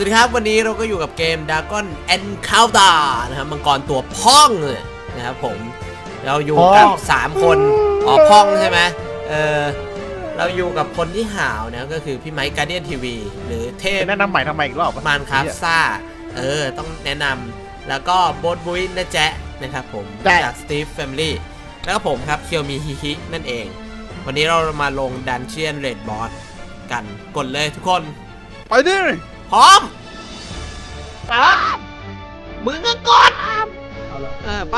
สวัสดีครับวันนี้เราก็อยู่กับเกม Dragon Encounter นะครับมังกรตัวพ่องเลยนะครับผมเราอยู่กับพ่อง3คนอ๋อพ่องใช่ไหมเออเราอยู่กับคนที่ห่าวนะก็คือพี่ไมค์การเดียนทีวีหรือเทพแนะนำใหม่ทำไมอีกรอบวะมานคราฟซ่าเออต้องแนะนำแล้วก็โบทบุยนะแจ๊ะนะครับผมจาก Steve Family แล้วก็ผมครับเคียวมีฮิฮินั่นเอง วันนี้เรามาลงดันเชียนเรดบอสกันกดเลยทุกคน ไปดิ พร้อมมึงก็กดเออไป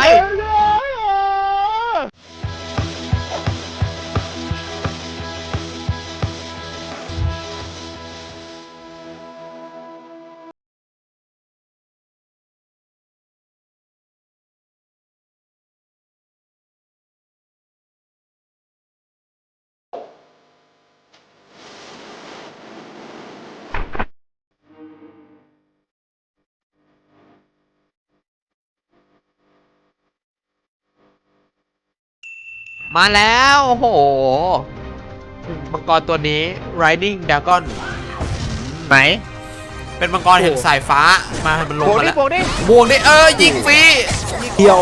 มาแล้วโอ้โหมังกรตัวนี้ Riding Dragon ไหน เป็นมังกรแห่งสายฟ้ามามันลงโบกมาดิแล้วโบกดิบวกดิเออยิงฟรีเคียว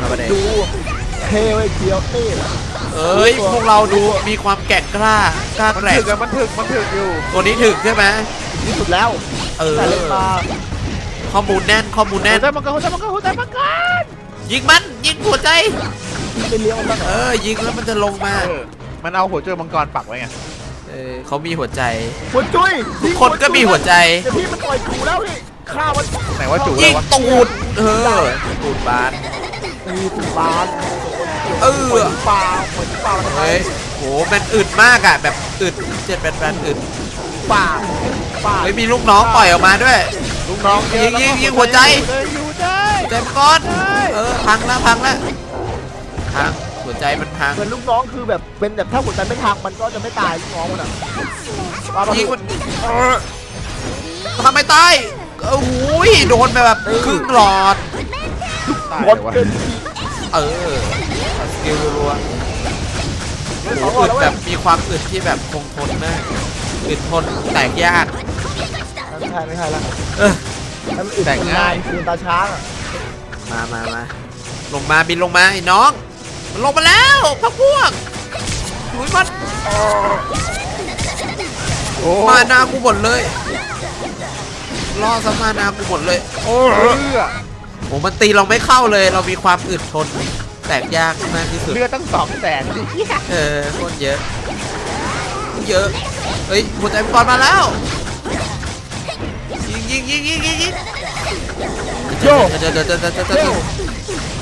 มาประเด็นดูเท่ไว้ยเคียวเท่เอ้ยพวกเราดูมีความแกร่งกล้ากล้ามันแกร่งถึกอะมันถึกมันถึกอยู่ ตัวนี้ถึกใช่ไหมที่สุดแล้ว เออแต่เล่นมาข้อมูลแน่นข้อมูลแน่แน่นนใจมังกรหัวใจมังกรหัวใจมังกรยิงมันยิงหัวใจ ที่ไปเลี้ยงมันบ้างเออยิงแล้วมันจะลงมาเออมันเอาหัวเจอมังกรปักไว้ไงเออเขามีหัวใจ หัวจุ้ยทุกคนก็มีหัวใจ เดี๋ยวพี่มันต่อยกูแล้วนี่ฆ่ามันไหนว่าจู่เลยิยงวะตูดเออตูดบานตีตุบานเออเหมือนปลาเหมือนปลามันเฮ้ยโหมันอึดมากอะแบบอึดเจ็ดแปดแปดอึดปลาปลาเฮ้ยมีลูกน้องปล่อยออกมาด้วย ลูกน้องเยอะยิงยิงยิงแล้วก็หัวใจเลยอยู่ใจใจมังกรเออพังแล้วพังแล้วพัง หัวใจมันพังเหมือนลูกน้องคือแบบเป็นแบบถ้าหัวใจไม่พังมันก็จะไม่ตายลูกน้องมันอะปลาปลายิงมันเออทำไมตายโอ้โหโดนไปแบบครึ่งหลอดตายหมดเลยวะเป็นเออสกิลรัวๆโอ้โหอึดแบบมีความอึดที่แบบคงทนมากอึดทนแตกยากไม่ใช่ไม่ใช่ละเออให้มันอึดทนนานคือตาช้างอะมามามาลงมาบินลงมาไอ้น้องมัน ลงมาแล้วพักพวกลุยมันโอ้มานากูหมดเลยล่อซะมานากูหมดเลย โอ้เลือดโหมันตีเราไม่เข้าเลย เรามีความอึดทน แตกยากมากที่สุดเลือดตั้งสองแสนเออโคตรเยอะ เยอะ เฮ้ยหัวใจมังกรมาแล้วยิงยิงยิงยิงยิงยิงโยเดี๋ยวเดี๋ยวเดี๋ยวเดี๋ยว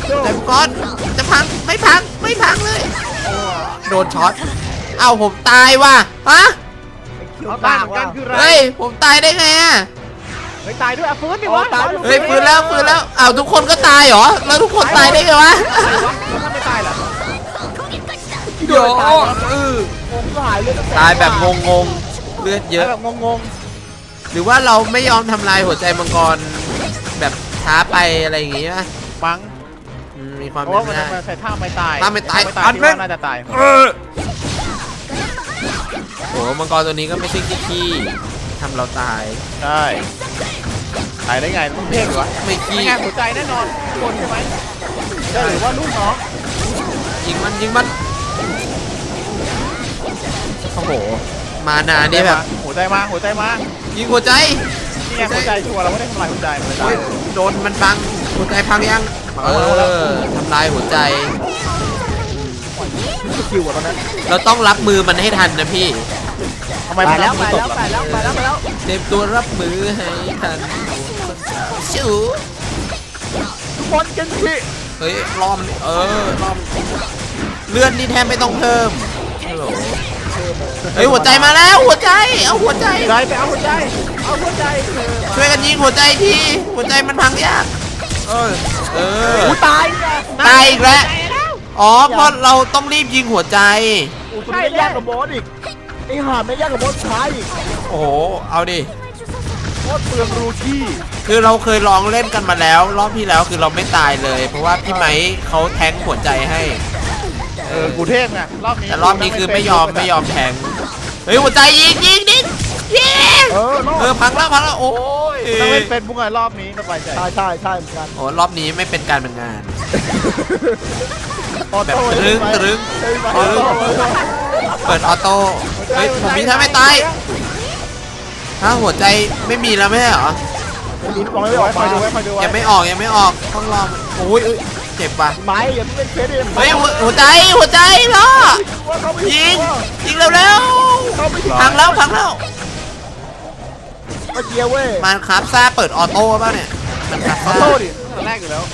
เดี๋ยวเร็เดี๋ยววหัวใจมังกรจะพังไม่พังไม่พังเลยโดนช็อตเอ้าผมตายว่ะฮะเคียวเอาตาตายเหมือนว่ากันคือไรเฮ้ยผมตายได้ไงอะเฮ้ยตายด้วยอะฟื้นดิอ๋อวะตายด้วยเฮ้ยฟื้นแล้วฟื้นแล้วอ้าวทุกคนก็ตายเหรอแล้วทุกคนตายได้ไงวะตายวะแล้วถ้าไม่ตายล่ะโยเออผมก็หายเลยตั้งแต่ตายแบบงงๆเลือดเยอะแบบงงหรือว่าเราไม่ยอมทำลายหัวใจมังกรแบบช้าไปอะไรอย่างงี้ป่ะๆมั้งอื มมีความเพราะเป็ว่านมันไปได้ มันใส่ท่าไม่ตายท่าไม่ตายท่อันที่แม่งว่าน่าจะตายเออโอ้มังกรตัวนี้ก็ไม่ใช่ขี้ๆทำเราตาย ใช่ตายได้ไงต้องเพ่งวะไม่ขี้ไม่งานหัวใจแน่นอนคนใช่ไหมใช่หรือว่าลูกน้องยิงมันยิงมันโอ้โห มานานี่แบบ หัวใจมาหัวใจมายิงหัวใจ นี่ไงหัวใจชัวร์เราไม่ได้ทำลายหัวใจมันเลยตาโอ้ยยโดนมันบัง หัวใจพังยังมาเอแล้วอทำลายหัวใจ สกิลอะตอนนั้นเราต้องรับมือมันให้ทันนะพี่ ทำไมไปมันแล้วมืไปอตแล้วกไปแล้วไปแล้วไปแล้วเตรียมตัวรับมือให้ทันชิวบอลกันทีเฮ้ยรอมนเออรอมเลือดนี่แทบไม่ต้องเพิ่มฮัลโหลเฮ้ยหัวใจมาแล้วหัวใจ เอาหัวใจใจไปเอาหัวใจ เอาหัวใจเธอมาช่วยกันยิงหัวใจทีหัวใจมันพังยาก เออเออกูตายไงตายอีกแล้วอ๋อเพราะเราต้องรีบยิงหัวใจกูตัวนี้แยกกับบอสอีกไอ้ห่าไม่แยกกับบอสสุดท้ายอีกโอ้โหเอาดิโคตรเปลืองรูที่คือเราเคยลองเล่นกันมาแล้ว รอบที่แล้วคือเราไม่ตายเลย เพราะว่าพี่ไม้เขาแทงหัวใจให้ เออกูเทพไงรอบนี้แต่รอบนี้คือไม่ยอมไม่ยอมแทงเฮ้ยหัวใจยิงยิงดิยิง เออรอเออดพังแล้วพังแล้วโอ้ยต้องเล่นเป็นบุ้งไงรอบนี้สบายใจใช่ใช่ใช่เหมือนกันโอ้รอบนี้ไม่เป็นการเป็นงาน ออแบบโต้ตรึงตรึงเฮ้ยมาตรึง เปิดออโต้เฮ้ยผมมีท่าไม่ตายถ้าหัวใจไม่มีแล้วไม่ใช่เหรอมีลูกน้องไม่ออกคอมายดูไว้คอยดูไว้ยังไม่ออกยังไม่ออกต้องรอมันโอ้ยเอ้ยเจ็บว่ะไม้อย่าเพิ่งเป็นเฟสดิเฮ้ยหัวหัวใจหัวใจพ่อเขาไม่ยิงยิงเร็วเร็วเขาไม่ๆพังแล้วพังแล้ว มาเกียร์เว้ยมันครับซ่าเปิดออโต้ป่ะเนี่ยมันครับขอซ่าโทษดิตอนแรกอยู่แล้ว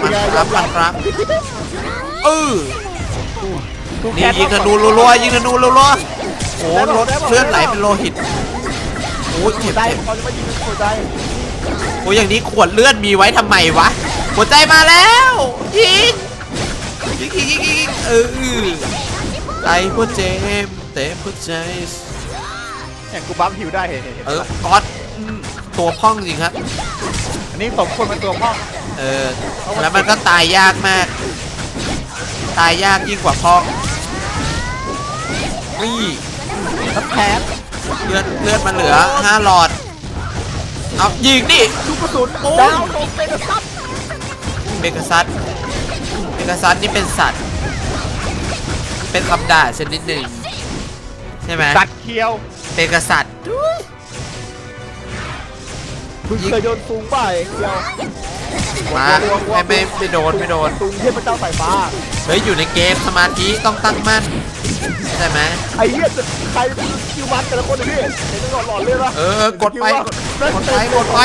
มันครับมันครับเออดูนี่แคทยิงธนูรัวๆยิงธนูรัวๆโอ้รถเลือดไหลเป็นโลหิตโอ้ยเจ็บใจเจ็บเขาจะมายิงหัวใจโอ้ยอย่างนี้ขวดเลือดมีไว้ทำไมวะหัวใจมาแล้วยิงยิงยิงยิงยิงเออไอ้หัวเจมส์เตะหัวใจ เนี่ยกูบัฟหิวได้เห็นเห็นเห็นเออก๊อตอืมตัวพ่องจริงครับอันนี้สมควรเป็นตัวพ่อเออแล้วมันก็ตายยากมาก ตายยากยิ่งกว่าพ่องนี่น้ำแข็งเลือดเลือดมันเหลือห้าหลอดเอายิงดิลูกกระสุนโอ้ดาวตกเป็นกระสับเบกาซัสเบกาซัสนี่เป็นสัตว์ เป็นคำด่าชนิดหนึ่งใช่ไหมตัดเคียว เบกาซัสมึงเคยโดนซุงป่ะไอ้เดียวมาไม่ไม่ไม่โดนไม่โดนซุงเทพเจ้าสายฟ้าเฮ้ยอยู่ในเกมสมาธิต้องตั้งมั่นใช่ไหมไอ้เหี้ยใครเป็นคิวบัตแต่ละคนเลยพี่เห็นตลอดหลอดเลยปะเออกดไปกดกดไปกดไป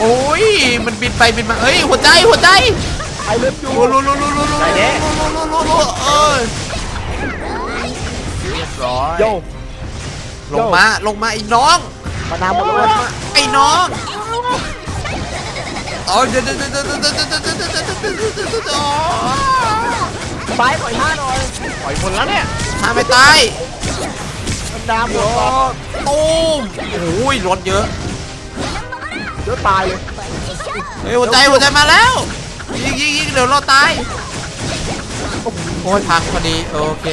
โอ้ยมันบินไปบินมาเอ้ยหัวใจหัวใจไอ้เลิฟยูรัวรัวรัวรัวรัวรัวรัวรัวรัวรัวเออเรียบร้อยโย ลงมาลงมาไอ้น้องมานาวหมดลเลงยมาไอ้น้องเอาเดี๋ยวเดี๋ยวเดี๋ยวเดี๋ยวเดี๋ยวเดี๋ยวเดี๋ยวเดี๋ยวเดี๋ยวเดี๋ยวเดี๋ยวไฟปล่อยห้าหน่อยปล่อยหมดแล้วเนี่ยถ้าไม่ตายมันดามหมโอ้ดก่อนตูมโอ้ยรถเยอะเดี๋ยวตายเลยเฮ้ยหัวใจหัวใจมาแล้วยิงยิงยิงเดี๋ยวเราตายโอ้ยพังพอดีโอเค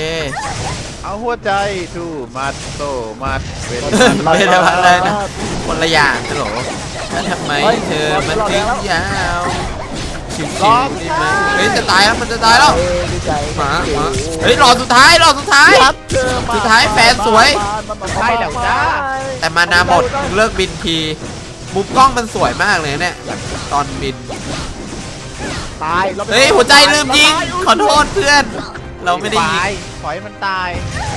เอาหัวใจทูมัดโตมัดเป็นไม่ได้ว่าอะไรนะคนละอย่างฮัลโหลแล้วทำไมเธอมันถึงยาวชิวๆดีไหมเฮ้ยจะตายแล้วมันจะตายแล้วเอ้ยหมาหมาเฮ้ยรอสุดท้ายรอสุดท้ายสุดท้ายแฟนสวย ใช่เดี๋ยวจ้าแต่มานาหมดเลิกบินทีมุมกล้องมันสวยมากเลยเนี่ยตอนบินตายเฮ้ยหัวใจลืมยิงขอโทษเพื่อน เราไม่ได้ยิงปล่อยมันตาย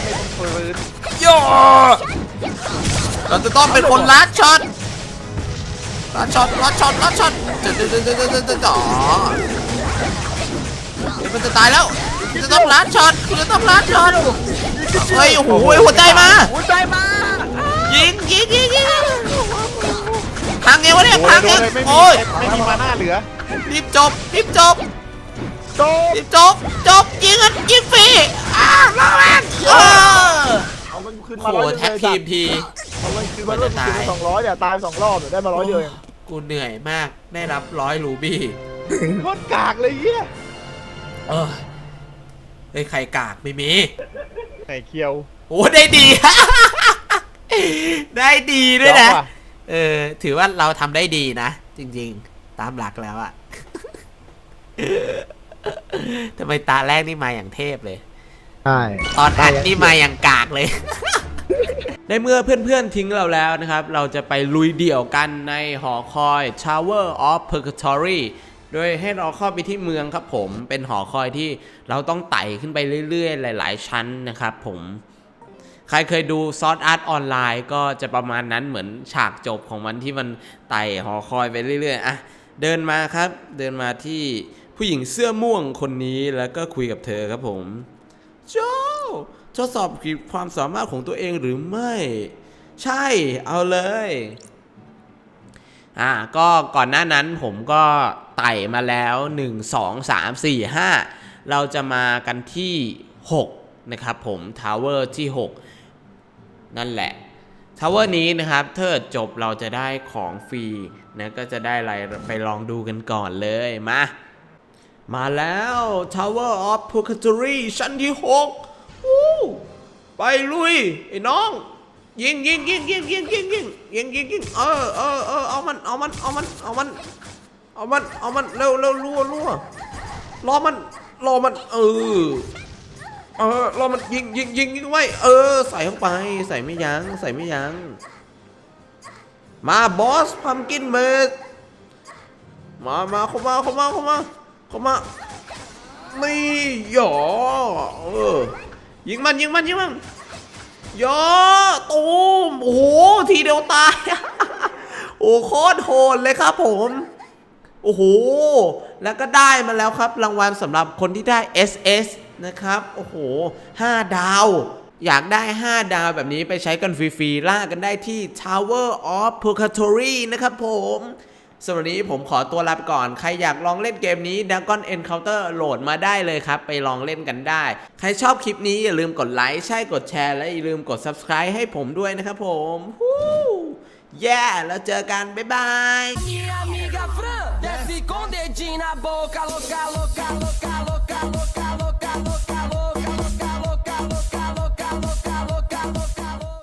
ไม่ต้องฟื้นโยเราจะต้องเป็นคนลัดช็อตลัดช็อตลัดช็อตลัดช็อตจะจะจะจะจะจะจะอ๋อเดี๋ยวมันจะตายแล้วคุณจะต้องลัดช็อตคุณจะต้องลัดช็อตเฮ้ยโอ้โหหัวใจมา หัวใจมายิงยิงยิงยิงพังไงวะเนี่ยโอ้พัยงโดไงนเลยไม่มีโอ้ยไม่มีมาหน้าเหลือรีบจบรีบจบ โตรีบจบจบยิงกันยิงฟรีอ้าวมาแม่งเออเอามันคืนโอ้มาโหร้อยแท็กทีมที เอามันคืนมาเริ่มคืนมาสองร้อยเนี่ยตายสองรอบเดี๋ยวได้มาร้อยเดียวเองกูเหนื่อยมากได้รับร้อยรูบี้โคตรกากเลยเฮียเออเฮ้ยใครกากไม่มีไข่เคียวโอ้ได้ดี ได้ดีด้วยนะเจ๋งว่ะเออ ถือว่าเราทำได้ดีนะ จริง ๆ ตามหลักแล้วอะ ทำไมตาแรกนี่มาอย่างเทพเลย ใช่ ตอนอัดนี่มาอย่างกากเลย ในเมื่อเพื่อนๆทิ้งเราแล้วนะครับ เราจะไปลุยเดี่ยวกันในหอคอย Tower of Purgatory โดยให้เราเข้าไปที่เมืองครับผม เป็นหอคอยที่เราต้องไต่ขึ้นไปเรื่อยๆ หลาย ๆ ชั้นนะครับผม ใครเคยดูซอสอาร์ตออนไลน์ก็จะประมาณนั้นเหมือนฉากจบของมันที่มันไต่หอคอยไปเรื่อยๆ อะ เดินมาครับ เดินมาที่ ผู้หญิงเสื้อม่วงคนนี้แล้วก็คุยกับเธอครับผม โจทดสอบขีดความสามารถของตัวเองหรือไม่ ใช่เอาเลยอ่าก็ก่อนหน้านั้นผมก็ไต่มาแล้ว 1 2 3 4 5 เราจะมากันที่ 6 นะครับผมทาวเวอร์ที่ 6 นั่นแหละทาวเวอร์นี้นะครับเกิดจบเราจะได้ของฟรีนะก็จะได้อะไรไปลองดูกันก่อนเลยมา มาแล้ว Tower of Purgatory ชั้นที่6วู้ไปลุย ไอ้น้อง ยิงยิงยิงยิงยิงยิงยิงยิงยิงยิงเออเออเออเอามันเอามันเอามันเอามันเอามันเอามันเร็วเร็วรัวรัวรอมันรอมัน เออเออรอมันยิงยิงยิงยิงไว้ เออ ใส่เข้าไป ใส่ไม่ยั้งใส่ไม่ยั้งมาบอสพัมกินเมดมามาเข้ามาเข้ามาเข้ามา เข้ามานี่หยอเออยิงมันยิงมันยิงมันยอตูมโอ้โหทีเดียวตาย โอ้โคตรโหดเลยครับผม โอ้โห แล้วก็ได้มาแล้วครับ รางวัลสำหรับคนที่ได้ SS นะครับ โอ้โห 5 ดาว อยากได้ 5 ดาวแบบนี้ไปใช้กันฟรีๆล่ากันได้ที่ Tower of Purgatory นะครับผม สำหรับวันนี้ผมขอตัวลาไปก่อน ใครอยากลองเล่นเกมนี้ Dragon Encounter โหลดมาได้เลยครับ ไปลองเล่นกันได้ ใครชอบคลิปนี้อย่าลืมกดไลค์ ใช่กดแชร์ และอย่าลืมกด Subscribe ให้ผมด้วยนะครับผมฮู้แย่แล้วเจอกัน บ๊ายบาย Minha amiga Fran desce com o dedinho na boca, louca, louca.